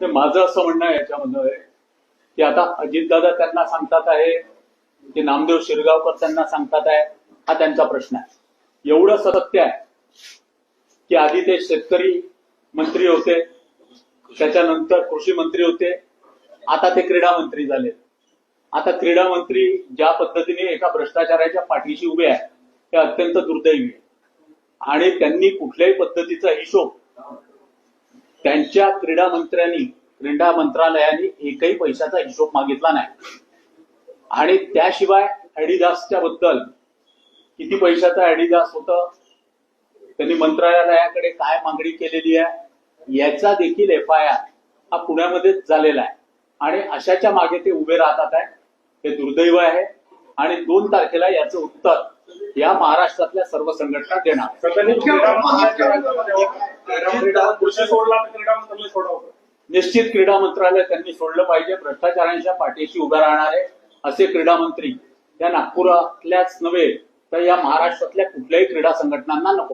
तर माझं असं म्हणणं याच्यामधनं आहे की आता अजितदादा त्यांना सांगतात आहे की नामदेव शिरगावकर त्यांना सांगतात आहे हा त्यांचा प्रश्न आहे. एवढं सत्य आहे की आधी ते शेतकरी मंत्री होते त्याच्यानंतर कृषी मंत्री होते आता ते क्रीडा मंत्री झाले. आता क्रीडा मंत्री ज्या पद्धतीने एका भ्रष्टाचाराच्या पाठीशी उभे आहे हे अत्यंत दुर्दैवी आहे. आणि त्यांनी कुठल्याही पद्धतीचा हिशोब त्यांच्या क्रीडा मंत्र्यांनी क्रीडा मंत्रालयाने एकही पैशाचा हिशोब मागितला नाही. आणि त्याशिवाय ऍडिदासच्या बद्दल किती पैशाचा ऍडिदास होतं त्यांनी मंत्रालयाकडे काय मागणी केलेली आहे याचा देखील एफ आय आर हा पुण्यामध्येच झालेला आहे. आणि अशाच्या मागे ते उभे राहतात आहे हे दुर्दैव आहे. आणि दोन तारखेला याचं उत्तर या महाराष्ट्रातल्या सर्व संघटना देणार. कृषी सोडला क्रीडा मंत्रालय सोडावं निश्चित क्रीडा मंत्रालय त्यांनी सोडलं पाहिजे. भ्रष्टाचारांच्या पाठीशी उभे राहणारे असे क्रीडा मंत्री या नागपुरातल्याच नव्हे तर या महाराष्ट्रातल्या कुठल्याही क्रीडा संघटनांना नको.